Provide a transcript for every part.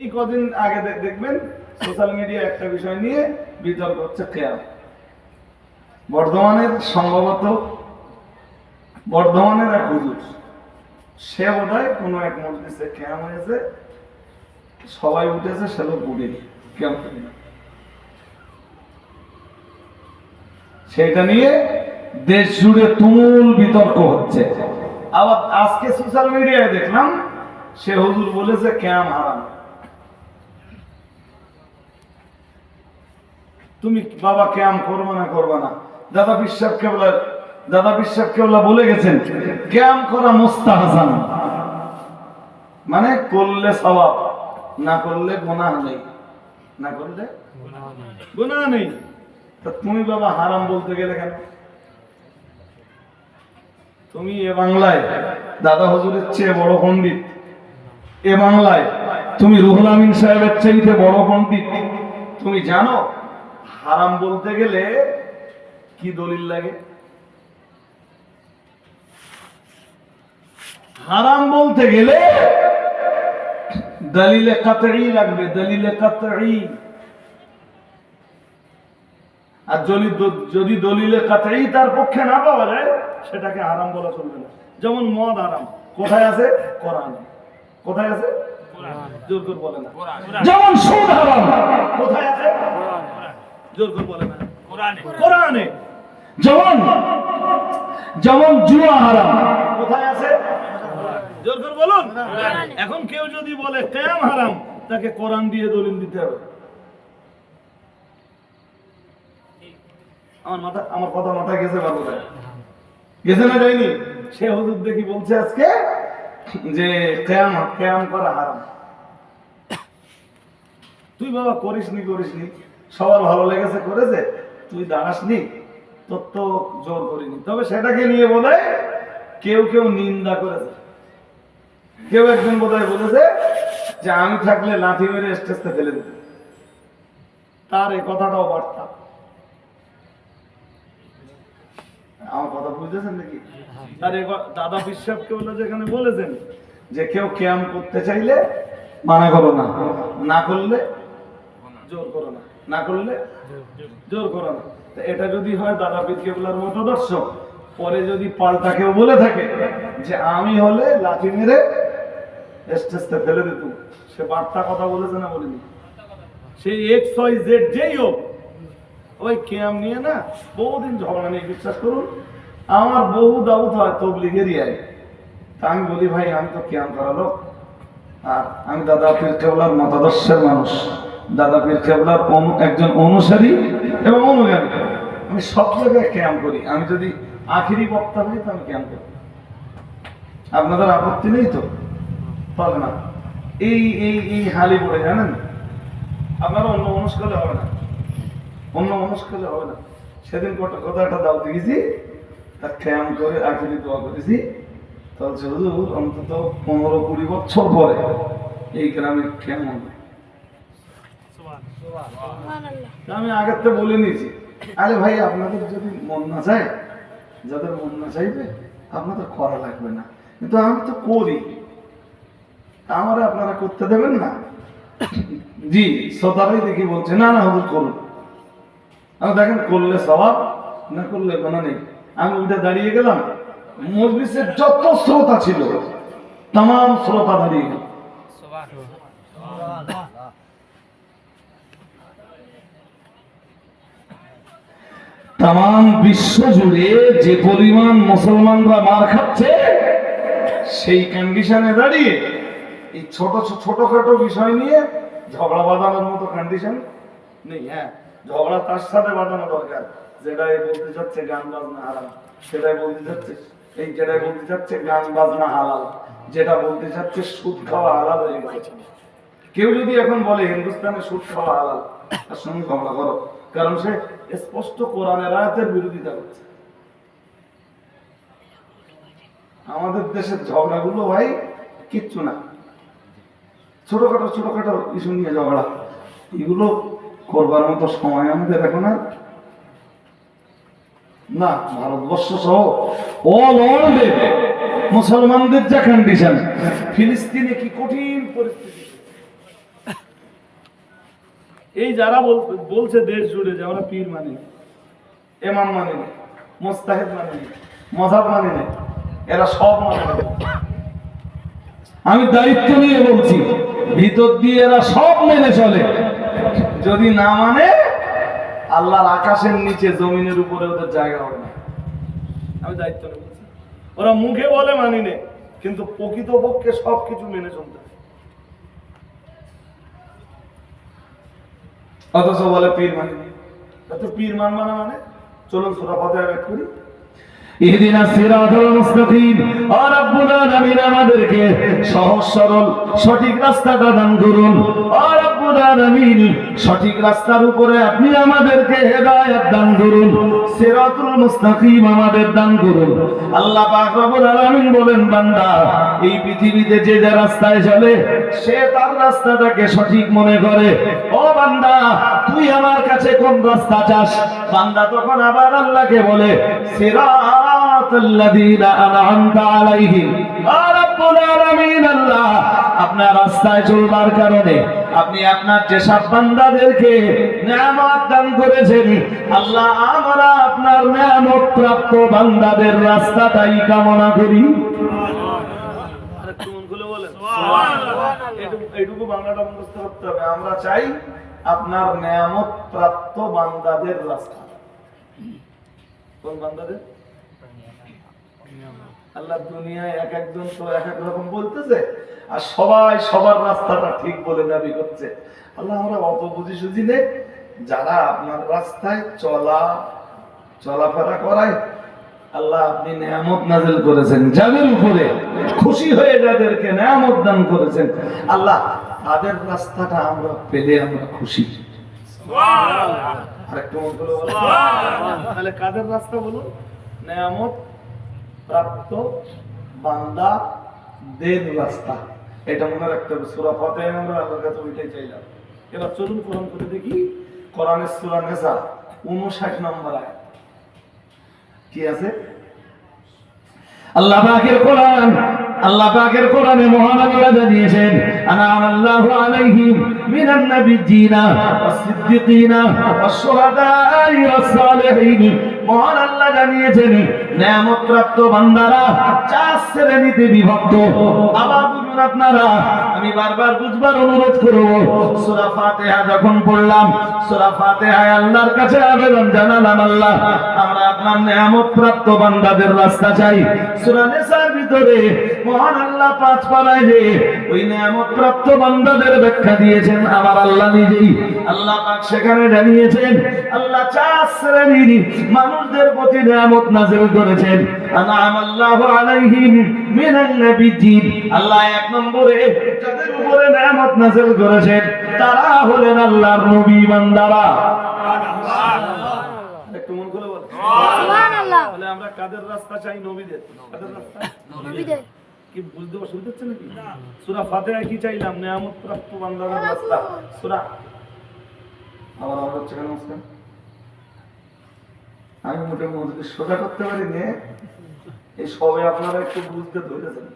এই কদিন আগে দেখবেন সোশ্যাল মিডিয়া একটা বিষয় নিয়ে বিতর্ক হচ্ছে কেয়াম বর্ধমানের সম্ভবত বর্ধমানের এক হুজুর, সে বোধহয় কোনো এক মসজিদে কেয়াম হয়েছে, সবাই উঠেছে, সে লোক উঠেনি কেমন সেটা নিয়ে দেশ জুড়ে তুমুল বিতর্ক হচ্ছে। আবার আজকে সোশ্যাল মিডিয়ায় দেখলাম, সে হুজুর বলেছে, ক্যাম হারাম। তুমি বাবা ক্যাম করব না করব না। দাদা বিশ্বাস কেবলা, দাদা বিশ্বাস কেবলা বলে গেছেন, ক্যাম করা মোস্তাহাসান। মানে করলে স্বভাব না করলে গুনাহ নেই। না করলে গুনাহ নেই। তা তুমি বাবা হারাম বলতে গেলে কেন? তুমি এ বাংলায় দাদা হজুরের চেয়ে বড় পণ্ডিত। এ বাংলায় তুমি রুহুল আমিন সাহেবের চেয়ে বড় পণ্ডিত। তুমি জানো হারাম বলতে গেলে কি দলিল লাগে? হারাম বলতে গেলে দলিলে কাতড়ি লাগবে দলিলে কাতড়ি আর যদি যদি দলিলে কাতড়ি তার পক্ষে না পাওয়া যায় সেটাকে হারাম বলা চলবে না। যেমন মদ হারাম। কোথায় আছে? কোরআনে। কোথায় আছে? জোর করে বলে না। যেমন সুদ হারাম। কোথায় আছে? জোর করে বলে না কোরআনে। যেমন যেমন জুয়া হারাম। কোথায় আছে? জোর করে বলুন। এখন কেউ যদি বলে কেয়াম হারাম তাকে কোরআন দিয়ে দলিল দিতে হবে। আমার মাথা আমার কথা মাথা গেছে বাবু গেছে না যায়নি? সে হুজুর দেখি বলছে আজকে যে কেয়াম কেয়াম করা হারাম। তুই বাবা করিসনি করিসনি। সবার ভালো লেগেছে করেছে তুই দাঁড়াসনি, তোর তো জোর করিনি। তবে সেটাকে নিয়ে বলে কেউ কেউ নিন্দা করেছে। কেউ একজন বোধহয় বলেছে যে আমি থাকলে লাঠি মেরে স্টেজতে ফেলে দিত তার এই কথাটাও বার্তা। আমার কথা বুঝতেছেন নাকি? এবার দাদা বিশ্বাসকে বলে যেখানে বলেছেন যে কেউ ক্যাম করতে চাইলে মানা করো না না করলে জোর করো না। না করলে জোর করো না। এটা যদি হয় দাদা পীর কেবলার মতদর্শ পরে যদি পাল্টা কেউ বলে থাকে যে আমি হলে লাঠি মেরে স্টেজতে ফেলে দিত সে বার্তা কথা বলেছে না বলিনি? সেই এক্স ওয়াই জেড যেই হোক, ওই ক্যাম নিয়ে না বহুদিন ঝগড়া নিয়ে বিশ্বাস করুন, আমার বহু দাউত হয় তবলিগেরই আয় তা আমি বলি, ভাই, আমি তো ক্যাম করালো আর আমি দাদা পীর কেবলার মতাদর্শের মানুষ। দাদা পীর কেবলার একজন অনুসারী এবং অনুগামী। আমি সব জায়গায় ক্যাম করি। আমি যদি আখিরি বক্তা হই তো আমি ক্যাম করি। আপনাদের আপত্তি নেই তো? তবে না। এই এই এই হালি পড়ে, জানেন? আপনারা অন্য মনস্কলে হবে না। অন্য মনস্কলে হবে না। সেদিন কত কথা একটা দাও দেখেছি। তার ক্যাম করে আখিরি দোয়া করেছি। তাহলে হুজুর, অন্তত পনেরো কুড়ি বছর পরে এই গ্রামে ক্যাম্প হবে। আমি আগের তো বলে নিয়েছি। আরে ভাই আপনাদের যদি মন না চায় যাদের মন না চাইবে আপনাদের করা লাগবে না। কিন্তু আমি তো করি। আমারে আপনারা করতে দেবেন না। জি শ্রোতারাই দেখি বলছে না না হুজুর করুন। আমি দেখেন করলে স্বভাব না করলে কোনো নেই। আমি উঠে দাঁড়িয়ে গেলাম মজলিসের যত শ্রোতা ছিল তাম শ্রোতা দাঁড়িয়ে গেল। তাম বিশ্ব জুড়ে যে পরিমাণ মুসলমানরা মার খাচ্ছে, সেই কন্ডিশনে দাঁড়িয়ে এই ছোট ছোট- ছোটখাটো বিষয় নিয়ে ঝগড়া বাঁধানোর মতো কন্ডিশন নেই হ্যাঁ। ঝগড়া তার সাথে বাঁধানো দরকার। যেটাই বলতে চাচ্ছে গান বাজনা হারাম, সেটাই বলতে চাচ্ছে এই যেটাই বলতে চাচ্ছে গান বাজনা হালাল, যেটা বলতে চাচ্ছে সুদ খাওয়া হালাল হয়ে গেছে। কেউ যদি এখন বলে হিন্দুস্তানে সুদ খাওয়া হালাল, তার সঙ্গে ঝগড়া করো। কারণ সে স্পষ্ট কোরআনের আয়াতের বিরোধিতা করছে। আমাদের দেশের ঝগড়াগুলো ভাই কিচ্ছু না। ছোটখাটো ছোটখাটো ইস্যু নিয়ে ঝগড়া। এগুলো করবার মতো সময় আমাদের এখন আর না। ভারতবর্ষ সহ মুসলমানদের যা কন্ডিশন ফিলিস্তিনে কি কঠিন পরিস্থিতি? এই যারা বলছে দেশ জুড়ে যে আমরা পীর মানি এমাম মানি মোস্তাহেদ মানি মজাব মানি এরা সব মানে আমি দায়িত্ব নিয়ে বলছি, ভিতর দিয়ে এরা সব মেনে চলে। যদি না মানে আল্লাহর আকাশের নিচে, জমিনের উপরে ওদের জায়গা হবে না। আমি দায়িত্ব নিয়ে বলছি। ওরা মুখে বলে মানি নে কিন্তু প্রকৃতপক্ষে সব কিছু মেনে চলতে অথচ বলে পীর মানি। তো পীর মানবা না মানে? চলুন সুরা ফাতিহা বের করি। মুস্তাকিম। আলামিন আমাদেরকে সহজ সরল, সঠিক রাস্তাটা দান করুন। আলামিন সঠিক রাস্তার উপরে আপনি আমাদেরকে হেদায়েত দান করুন। সিরাতুল মুস্তাকিম, আমাদের দান করুন। আল্লাহ পাক রব্বুল আলামিন বলেন, বান্দা, এই পৃথিবীতে যে যে রাস্তায় চলে, সে তার রাস্তাটাকে সঠিক মনে করে। ও বান্দা, তুই আমার কাছে কোন রাস্তা চাস? বান্দা তখন আবার আল্লাহকে বলে আল্লাহ রাস্তায় চলবার কারণে আপনি আপনার যেসব দান করেছেন, আল্লাহ আমরা আপনার নিয়ামত প্রাপ্ত বান্দাদের রাস্তাটাই কামনা করি। এইটুকু বাংলাটা মুখস্থ করতে হবে। আমরা চাই আপনার নেয়ামত প্রাপ্ত বান্দাদের রাস্তা। কোন বান্দাদের? আল্লাহ দুনিয়ায় এক একজন তো এক এক রকম বলতেছে, আর সবাই সবার রাস্তাটা ঠিক বলে দাবি করছে। আল্লাহ, আমরা অত বুঝি সুঝি যারা আপনার রাস্তায় চলা চলাফেরা করায় আল্লাহ আপনি নেয়ামত নাজিল করেছেন যাদের উপরে। খুশি হয়ে যাদেরকে নেয়ামত দান করেছেন। আল্লাহ তাদের রাস্তাটা আমরা পেলে আমরা খুশি। তাহলে কাদের রাস্তা বলুন? নেয়ামত প্রাপ্ত বান্দা দের রাস্তা। এটা মনে রাখতে হবে সুরা ফতে আমরা আল্লাহর কাছে ওইটাই চাইলাম। এবার চলুন কোরআন করে দেখি। কোরআনের সুরা উনষাট নম্বর আয়াত। কি আছে? আল্লাহ কোরআন আল্লাহ পাকের কোরআনে মহান আল্লাহ জানিয়েছেন আনাম আল্লাহু আলাইহিম মিনান নাবিয়্যিনা ওয়াস-সিদ্দিকিনা ওয়াস-শুহাদা'i ওয়াস-সালিহিন মহান আল্লাহ জানিয়েছেন নিয়ামত প্রাপ্ত বান্দারা, চার শ্রেণীতে বিভক্ত। আবার বুঝুন আপনারা, আমি বারবার বুঝবার অনুরোধ করব, সূরা ফাতিহা যখন পড়লাম, সূরা ফাতিহায় আল্লাহর কাছে আবেদন জানালাম, আল্লাহ, আমরা আপনার নিয়ামত প্রাপ্ত বান্দাদের রাস্তা চাই। সূরা নিসার ভিতরে মহান আল্লাহ পাঁচ পারায় যে ওই নিয়ামত প্রাপ্ত বান্দাদের ব্যাখ্যা দিয়েছেন আমার আল্লাহ নিজেই। আল্লাহ পাক সেখানে জানিয়েছেন আল্লাহ চার শ্রেণির মানুষদের প্রতি নিয়ামত নাযিল করেছেন। আনাম আল্লাহু আলাইহিম মিনান নাবিয়্যিন। আল্লাহ এক নম্বরে যাদের উপরে নিয়ামত নাযিল করেছেন তারা হলেন আল্লাহর নবী বান্দারা। একটু মন করে বল। সুবহানাল্লাহ। তাহলে আমরা কাদের রাস্তা চাই? নবীদের। কাদের রাস্তা? নবীদের। কি বুঝতে অসুবিধা হচ্ছে নাকি? সুরা ফাতিহা কি চাইলাম? নিয়ামত প্রাপ্ত বান্দাদের রাস্তা। সুরা আবার আবার হচ্ছে কেন? আমি মোটামুটি সোজা করতে পারি নে এই সবে আপনারা একটু বুঝতে ধরেছেন।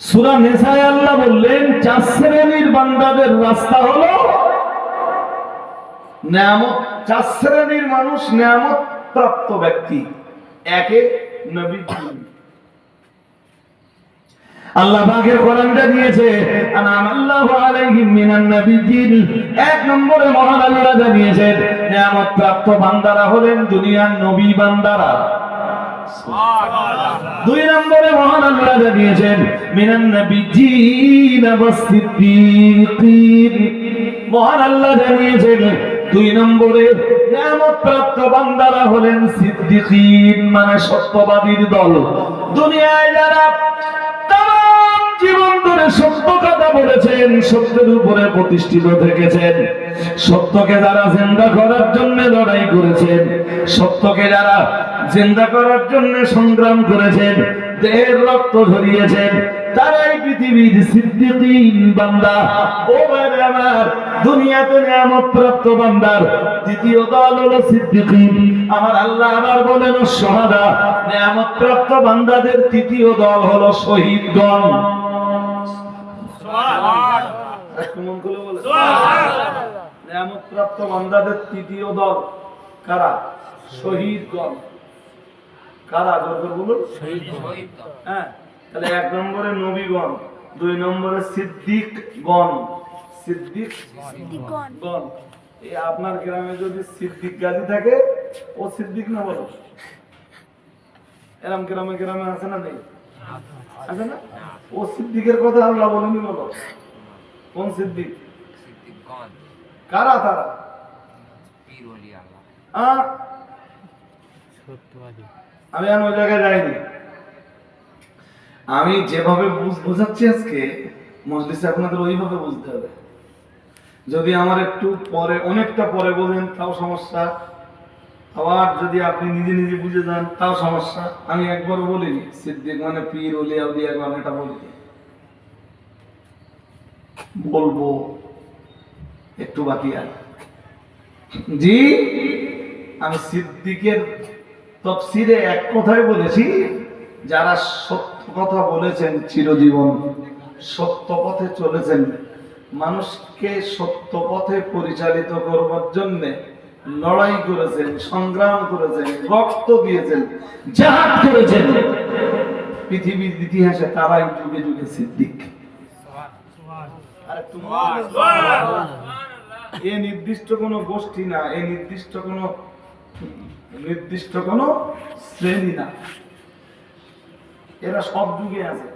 সূরা নেসায় আল্লাহ বললেন চার শ্রেণির বান্দাদের রাস্তা হলো নিয়ামত। চার শ্রেণির মানুষ নিয়ামত প্রাপ্ত ব্যক্তি। একে নবী আল্লাহ পাকের কোরআনটা দিয়েছে আনাম আল্লাহু আলাইহিম মিনান নাবিয়্যিন এক নম্বরে মহান আল্লাহ জানিয়েছেন নিয়ামত প্রাপ্ত বান্দারা হলেন দুনিয়ার নবী বান্দারা। দুই নম্বরে মহান আল্লাহ জানিয়েছেন মিনান নাবিয়্যিন ওয়াস সিদ্দিকিন। মহান আল্লাহ জানিয়েছেন দুই নম্বরে প্রাপ্ত বান্দারা হলেন সিদ্দিকিন মানে সত্যবাদীর দল। দুনিয়ায় যারা জীবন ধরে সত্য কথা বলেছেন, সত্যের উপরে প্রতিষ্ঠিত থেকেছেন। সত্যকে যারা করার জন্য লড়াই করেছেন, সত্যকে যারা করার জন্য সংগ্রাম করেছেন, দেহের রক্ত ঝরিয়েছেন, তারাই পৃথিবীর সিদ্দিকিন বান্দা। ও আমার দুনিয়াতে নিয়ামত প্রাপ্ত বান্দার। দ্বিতীয় দল হলো সিদ্দিকিন। আমার আল্লাহ আবার বলেন সোহাদা নিয়ামত প্রাপ্ত বান্দাদের তৃতীয় দল হলো শহীদগণ। নিয়ামত প্রাপ্ত বান্দাদের তৃতীয় দল কারা? শহীদ কারা? জোর বলুন। হ্যাঁ তাহলে এক নম্বরে নবীগণ দুই নম্বরে সিদ্দিক গণ সিদ্দিক গণ। এই আপনার গ্রামে যদি সিদ্দিক গাজী থাকে ও সিদ্দিক না বলো এরম গ্রামে গ্রামে আছে না নেই? আছে না? ও সিদ্দিকের কথা আল্লাহ বলেনি বলো কোন সিদ্দিক? কারা তারা? আমি আর ওই জায়গায় যাইনি। আমি যেভাবে বুঝ- বোঝাচ্ছি আজকে মজলিসে আপনাদের ওইভাবে বুঝতে হবে। যদি আমার একটু পরে, অনেকটা পরে বলেন, তাও সমস্যা। আবার যদি আপনি নিজে নিজে বুঝে যান, তাও সমস্যা। আমি একবার বলিনি, সিদ্দিক মানে পীর ওলিয়া উলিয়া মানে এটা বলিনি। বলব, একটু বাকি আর। জি, আমি সিদ্দিকের তফসিরে এক কথাই বলেছি, যারা সত্য কথা বলেছেন, চিরজীবন সত্য পথে চলেছেন মানুষকে সত্য পথে পরিচালিত করবার জন্য লড়াই করেছেন সংগ্রাম করেছেন রক্ত দিয়েছেন জাহাজ করেছেন। পৃথিবীর ইতিহাসে তারাই যুগে যুগে সিদ্দিক। এ নির্দিষ্ট কোনো গোষ্ঠী না এ নির্দিষ্ট কোনো নির্দিষ্ট কোনো শ্রেণি না। এরা সব যুগে আছে।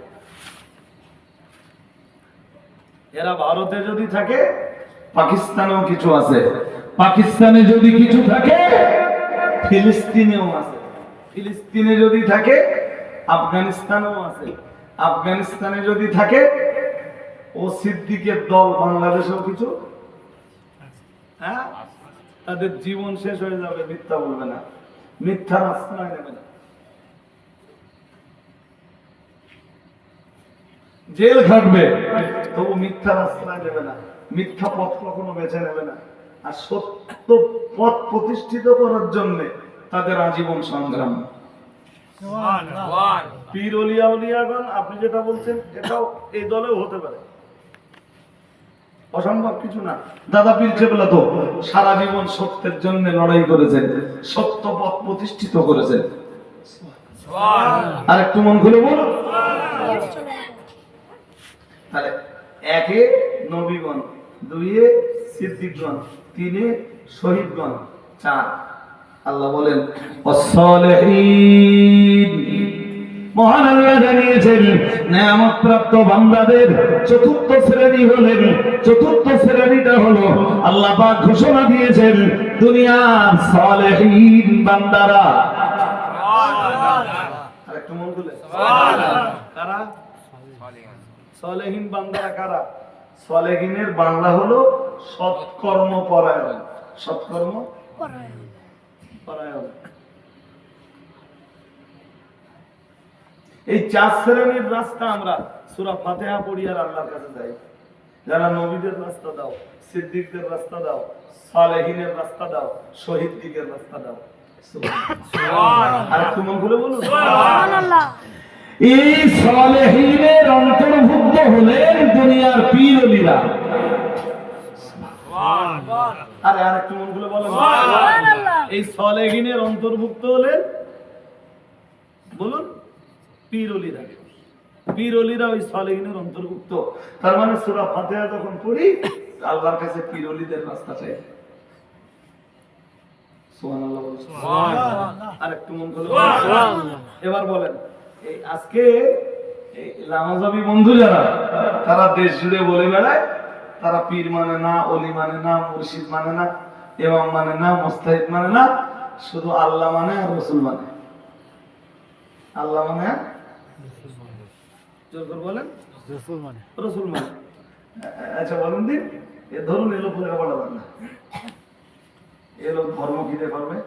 এরা ভারতে যদি থাকে, পাকিস্তানেও কিছু আছে। পাকিস্তানে যদি কিছু থাকে, ফিলিস্তিনেও আছে। ফিলিস্তিনে যদি থাকে, আফগানিস্তানেও আছে। আফগানিস্তানে যদি থাকে, ও সিদ্দিকের দল বাংলাদেশেও কিছু? হ্যাঁ? তাদের জীবন শেষ হয়ে যাবে, মিথ্যা বলবে না। মিথ্যার আশ্রয় নেবে না। জেল খাটবে। তবু মিথ্যার আশ্রয় নেবে না। মিথ্যা পথ কখনো বেছে নেবে না। আর সত্য পথ প্রতিষ্ঠিত করার জন্য তাদের আজীবন সংগ্রাম। ওয়ান পীর অলিয়া উলিয়াগণ আপনি যেটা বলছেন এটাও এই দলেও হতে পারে। অসম্ভব কিছু না। দাদা পীর চেপলা তো সারা জীবন সত্যের জন্য লড়াই করেছেন সত্য পথ প্রতিষ্ঠিত করেছেন। আর একটু মন খুলে বলুন তাহলে একে নবীগণ দুইয়ে সিদ্দিকগণ তিনে শহীদগণ। চার। আল্লাহ বলেন। মহান আল্লাহ জানিয়েছেন নিয়ামত প্রাপ্ত বান্দাদের চতুর্থ শ্রেণি হলেন চতুর্থ শ্রেণীটা হলো আল্লাহ পাক ঘোষণা দিয়েছেন দুনিয়ার সালেহীন বান্দারা। আর একটু মন খুলে। সলেহীন বান্দারা কারা? সলেহীনের বাংলা হলো সৎকর্ম পরায়ণ সৎকর্ম? পরায়ণ। এই চার শ্রেণির রাস্তা আমরা সুরা ফাতেহা পড়ি আর আল্লাহর কাছে যাই। যারা নবীদের রাস্তা দাও, সিদ্দিকদের রাস্তা দাও, সালেহীনের রাস্তা দাও, শহীদ দিকের রাস্তা দাও। আর একটু মন বলুন? এই সালেহীনের অন্তর্ভুক্ত হলেন দুনিয়ার পীর অলিরা আরে আর একটু মন খুলে বলেন এই সালেহীনের অন্তর্ভুক্ত হলেন বলুন পীর অলিরা পীর অলিরা ওই সালেহীনের অন্তর্ভুক্ত। তার মানে সূরা ফাতিহা যখন পড়ি আল্লাহর কাছে পীর অলিদের রাস্তা চাই। সুবহানাল্লাহ বলুন। আর একটু মন খুলে এবার বলেন। এই আজকে এই লামাজাবি বন্ধু যারা তারা দেশ জুড়ে বলে বেড়ায় তারা পীর মানে না অলি মানে না মুর্শিদ মানে না এমাম মানে না মুস্তাহিদ মানে না শুধু আল্লাহ মানে আর রসুল মানে। আল্লাহ মানে জোর করে বলেন। রসুল মানে। আ- আচ্ছা বলুন দিন এ ধরুন এলো লেখাপড়া জান না। এলো ধর্ম কি দিয়ে করবে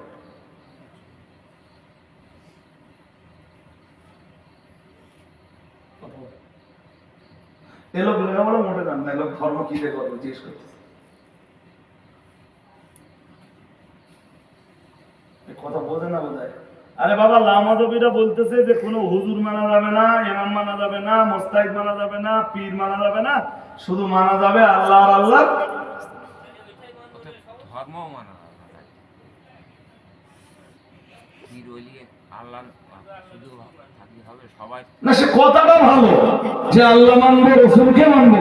কথা বলো। এ লোক মোটে না লোক ধর্ম কি জিজ্ঞেস কথা বোঝে না বোধ আরে বাবা লামাদবিরা বলতেছে যে কোনো হুজুর মানা যাবে না, ইমাম মানা যাবে না, মোস্তাহিদ মানা যাবে না, পীর মানা যাবে না, শুধু মানা যাবে আল্লাহ আল্লাহ। ধর্ম মানা আল্লাহ, শুধু না সে কথাটা ভালো যে আল্লাহ মানবো রসুলকে মানবো।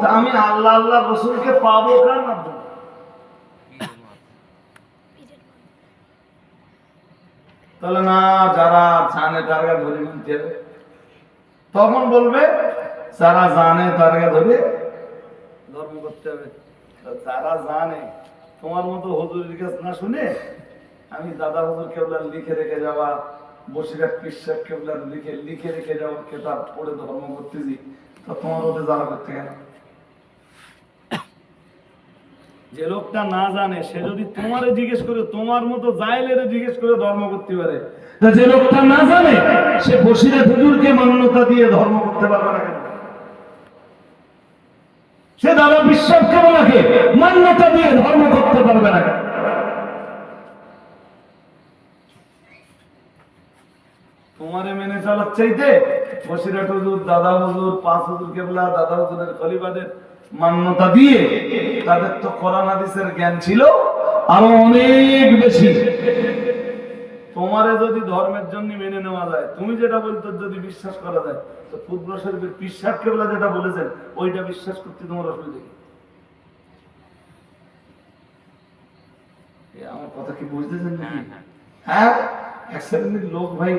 তা আমি আল্লাহ আল্লাহ রসুলকে পাবো কার মাধ্যমে? তাহলে না যারা জানে তারা ধরে মানতে হবে। তখন বলবে যারা জানে তারা ধরে ধর্ম করতে হবে। যারা জানে তোমার মতো হুজুরের কাছে না শুনে আমি দাদা হুজুর কেবলার লিখে রেখে যাওয়া বসিরাট পিসাব কেবলার লিখে লিখে রেখে যাওয়া কেতাব পড়ে ধর্ম করতেছি। তা তোমার ওতে যারা করতে গেল? যে লোকটা না জানে, সে যদি তোমারে জিজ্ঞেস করে, তোমার মতো জাইলেরে জিজ্ঞেস করে ধর্ম করতে পারে। যে লোকটা না জানে, সে বসিরে হুজুরকে মান্যতা দিয়ে ধর্ম করতে পারবে না কেন? সে দাদা বিশ্বাস কেমনাকে মান্যতা দিয়ে ধর্ম করতে পারবে না কেন? তোমারে মেনে চলার চাইতে বসিরাট হুজুর দাদা হুজুর পাঁচ হুজুর কেবলা দাদা হুজুরের খলিফাদের মান্যতা দিয়ে তাদের তো কোরআন হাদিসের জ্ঞান ছিল আরও অনেক বেশি। তোমারে যদি ধর্মের জন্য মেনে নেওয়া যায় তুমি যেটা বলতো যদি বিশ্বাস করা যায় তো পূর্ব শরীফের বিশ্বাস কেবলা যেটা বলেছেন ওইটা বিশ্বাস করতে তোমার অসুবিধা কি? আমার কথা কি বুঝতেছেন হ্যাঁ হ্যাঁ। হ্যাঁ? এক শ্রেণির লোক ভাই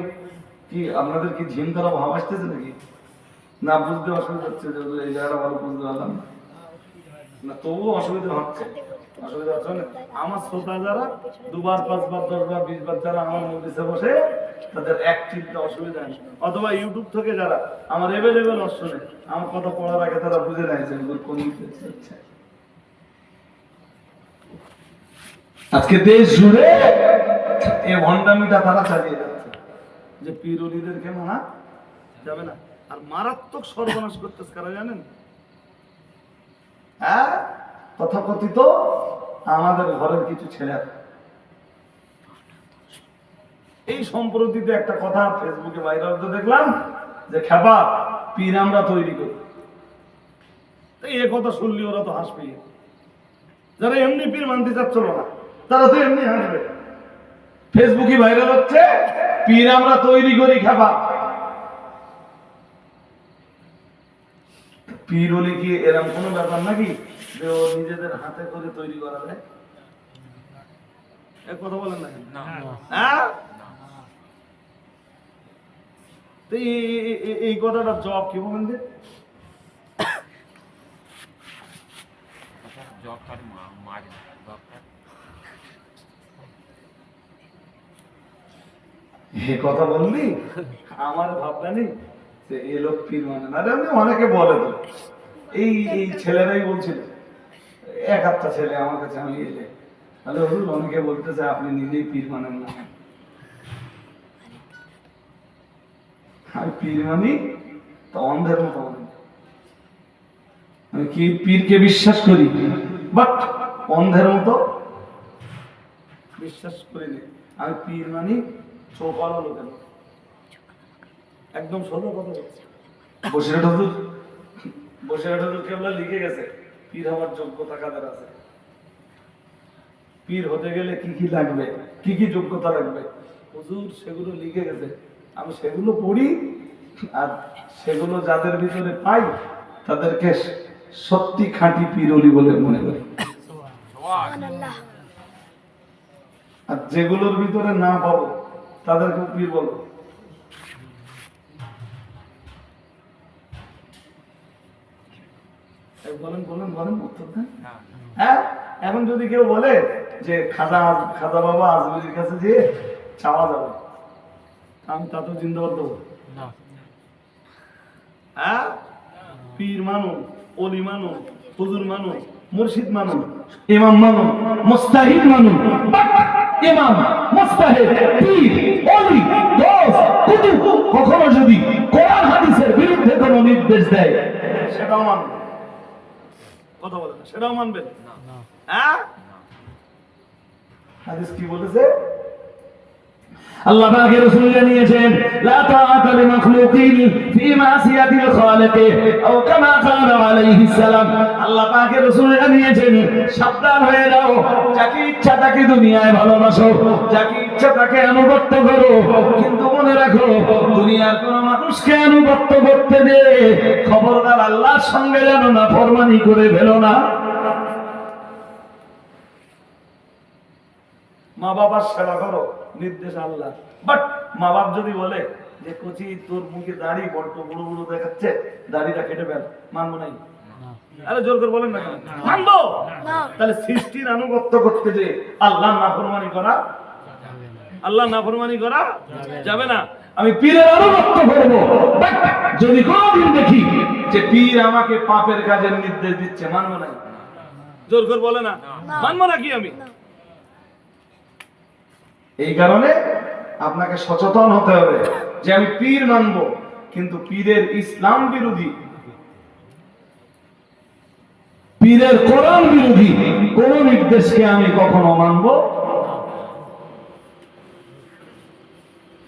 কি আপনাদের কি ঝিম দ্বারা ভাব আসতেছে নাকি? না, বুঝতে অসুবিধা হচ্ছে যে এই জায়গাটা ভালো বুঝতে পারলাম না। তবুও অসুবিধা হচ্ছে। অসুবিধা হচ্ছে না আমার শ্রোতা যারা দুবার, পাঁচবার, দশবার, বিশবার যারা আমার মধ্যে বসে, তাদের এক চিন্তা অসুবিধা নেই। অথবা ইউটিউব থেকে যারা আমার এভেলেবেল শুনে আমার কথা পড়ার আগে তারা বুঝে নেয় যে কোন। আজকে দেশ জুড়ে এই ভণ্ডামিটা তারা চালিয়ে যাচ্ছে। যে পিরুলিদেরকে মানা যাবে না। আর মারাত্মক সর্বনাশ করতেছে কারা জানেন? হ্যাঁ? তথাকথিত আমাদের ঘরের কিছু ছেলে এই সম্প্রতিতে একটা কথা ফেসবুকে ভাইরাল তো দেখলাম, যে খেপা পীর আমরা তৈরি করি। তো এ কথা শুনলি, ওরা তো হাসবে। যারা এমনি পীর মানতে চাচ্ছিল না। তারা তো এমনি হাসবে। ফেসবুকে ভাইরাল হচ্ছে। পীর আমরা তৈরি করি খাবা। পীর হলে কি এরকম কোনো ব্যাপার নাকি? যে ও নিজেদের হাতে করে তৈরি করা যায়? এক কথা বলেন না হ্যাঁ? এই- কথাটার জবাব কি বলেন যে? জব তার মারে না এ কথা বললি? আমার ভাবনা নেই যে এ লোক পীর মানে না এমনি অনেকে বলে তো এই এই ছেলেরাই বলছিল, এক আধটা ছেলে আমার কাছে, আমি এলে। তাহলে হুজুর, অনেকে বলতেছে আপনি নিজেই পীর মানেন না আমি পীর মানি, তো অন্ধের মতো আমি। কি পীরকে বিশ্বাস করি? বাট অন্ধের মতো বিশ্বাস করিনি আমি পীর মানি মতো। একদম সোজা কথা বলছি। বসিরহাট হুজুর বসিরহাট হুজুর কেবলা লিখে গেছে? পীর হওয়ার যোগ্যতা কাদের আছে? পীর হতে গেলে কি কি লাগবে? কি কি যোগ্যতা লাগবে? হুজুর সেগুলো লিখে গেছে। আমি সেগুলো পড়ি আর সেগুলো যাদের ভিতরে পাই তাদেরকে সত্যি খাঁটি পীরলি বলে মনে করি। আর যেগুলোর ভিতরে না পাবো তাদেরকে পীর বলব বলেন বলেন বলেন উত্তর দেন। হ্যাঁ এখন যদি কেউ বলে যে খাজা খাজা বাবা আজমিরের কাছে যেয়ে চাওয়া যাবে আমি তা তো জিন্দাবাদ দেবো। হ্যাঁ? পীর মানুন অলি মানুন হুজুর মানুন মুর্শিদ মানুন ইমাম মানুন মুস্তাহিদ মানুন ইমাম মুস্তাহিদ পীর ওলি দোস কুতুব কখনো যদি কোরআন হাদিসের বিরুদ্ধে কোনো নির্দেশ দেয়। সেটাও মানবে কথা বলেন সেটাও মানবেন? না। হ্যাঁ? না হাদিস কি বলেছে? আল্লাহ পাকের রাসূল জানিয়েছেন, লা তাআতা লিমাখলুকিন ফি মাসিয়াতিল খালিক আও কামা ক্বালা আলাইহিস সালাম। আল্লাহ পাকের রাসূল জানিয়েছেন, সাবধান হয়ে যাও, যাকে ইচ্ছা তাকে দুনিয়ায় ভালোবাসো, যাকে ইচ্ছা তাকে আনুগত্য করো। কিন্তু মনে রাখো, দুনিয়ার কোন মানুষকে আনুগত্য করতে দে, খবরদার আল্লাহর সঙ্গে যেন না ফরমানি করে ফেলো না। মা বাবার সেবা করো। নির্দেশ আল্লাহ। বাট মা বাপ যদি বলে যে কচি তোর মুখে দাড়ি বড্ড বড় বড় দেখাচ্ছে দাড়িটা কেটে ফেল মানবো নাই? আরে জোর করে বলেন না কেন? মানবো? তাহলে সৃষ্টির আনুগত্য করতে যে আল্লাহ নাফরমানি করা আল্লাহ নাফরমানি করা যাবে না। আমি পীরের আনুগত্য করব। বাট যদি কোনদিন দেখি যে পীর আমাকে পাপের কাজের নির্দেশ দিচ্ছে মানবো নাই? জোর করে বলে না? মানবো নাকি আমি? এই কারণে আপনাকে সচেতন হতে হবে যে আমি পীর মানব, কিন্তু পীরের ইসলাম বিরোধী। পীরের কোরআন বিরোধী, কোন নির্দেশকে আমি কখনো মানব?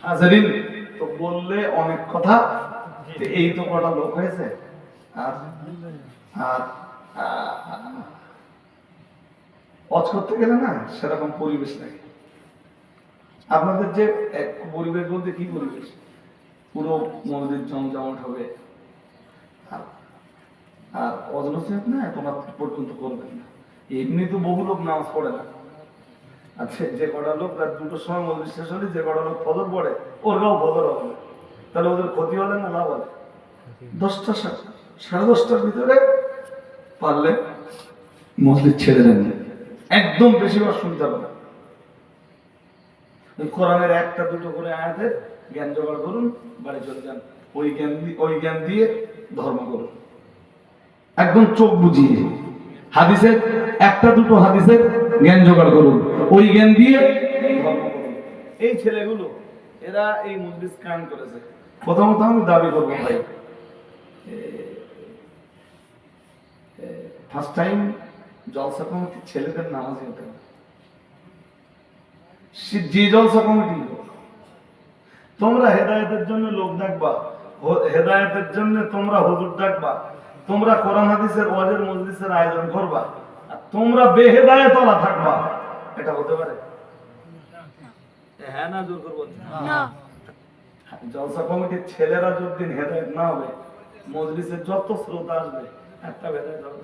হাজারিন, তো বললে অনেক কথা এই তো কটা লোক হয়েছে। আর আর অজ করতে গেলে না সেরকম পরিবেশ লাগে আপনাদের যে এক পরিবেশ বলতে কি পরিবেশ? পুরো মন্দির জমজমাট হবে। আর আর অজনসিব না এখন পর্যন্ত করবেন না। এমনি তো বহু লোক নামাজ পড়ে না। আচ্ছা যে কটা লোক রাত দুটোর সময় মন্দির শেষ হলে যে কটা লোক ফজর পড়ে ওরাও ফজর হবে। তাহলে ওদের ক্ষতি হলে না লাভ হবে? দশটা সাড়ে দশটার ভিতরে পারলে মসজিদ ছেড়ে দেন। একদম বেশিরভাগ শুনতে হবে না। কোরআনের একটা দুটো করে আয়াতের জ্ঞান জোগাড় করুন, বাড়ি চলে যান। ওই জ্ঞান ওই জ্ঞান দিয়ে ধর্ম করুন। একদম চোখ বুঝিয়ে হাদিসের একটা দুটো হাদিসের জ্ঞান জোগাড় করুন। ওই জ্ঞান দিয়ে ধর্ম করুন। এই ছেলেগুলো, এরা এই মজলিস কায়েম করেছে। প্রথমত আমি দাবি করব ভাই ফার্স্ট টাইম জলসা কমিটির ছেলেদের নামাজ হতে হবে। যে জলসা কমিটি তোমরা হেদায়েতের জন্য লোক ডাকবা হেদায়েতের জন্য তোমরা হুজুর ডাকবা তোমরা কোরআন হাদিসের ওয়াজের মজলিসের আয়োজন করবা আর তোমরা বেহেদায়েতলা থাকবা। এটা হতে পারে? হ্যাঁ না জোর করব জলসা কমিটির ছেলেরা যতদিন হেদায়েত না হবে মজলিসের যত শ্রোতা আসবে একটা হেদায়েত হবে।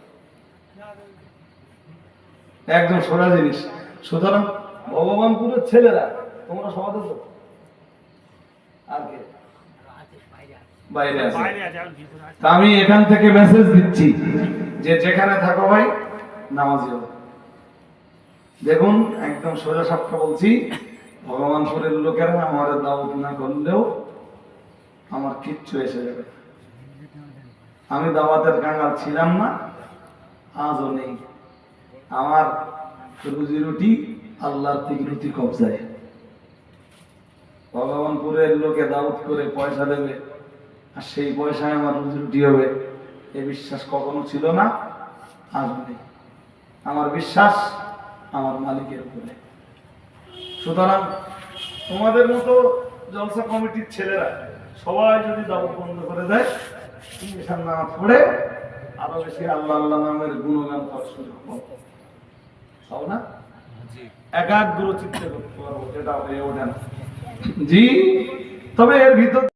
একদম সোজা জিনিস। সুতরাং ভগবানপুরের ছেলেরা তোমরা তো আর কে? বাইরে আছে। আমি এখান থেকে মেসেজ দিচ্ছি যে যেখানে থাকো ভাই নামাজি হবে দেখুন একদম সোজা সাপটা বলছি ভগবানপুরের লোকেরা আমার দাওয়াত না করলেও আমার কিচ্ছু এসে যাবে। আমি দাওয়াতের কাঙ্গাল ছিলাম না আজও নেই। আমার রুজি রুটি আল্লাহর রুটি কবজায়। ভগবানপুরের লোকে দাওয়াত করে পয়সা দেবে, আর সেই পয়সায় আমার রুটি হবে। এ বিশ্বাস কখনো ছিল না নেই। আমার বিশ্বাস আমার মালিকের উপরে। সুতরাং তোমাদের মতো জলসা কমিটির ছেলেরা সবাই যদি দাওয়াত বন্ধ করে দেয় নামাজ পড়ে আরও বেশি আল্লাহ আল্লাহ নামের গুণগান করা শুরু করব। তাও না? জি। একাগ্র চিত্তে করতে যেটা হয়ে ওঠে না। জি তবে এর ভিতর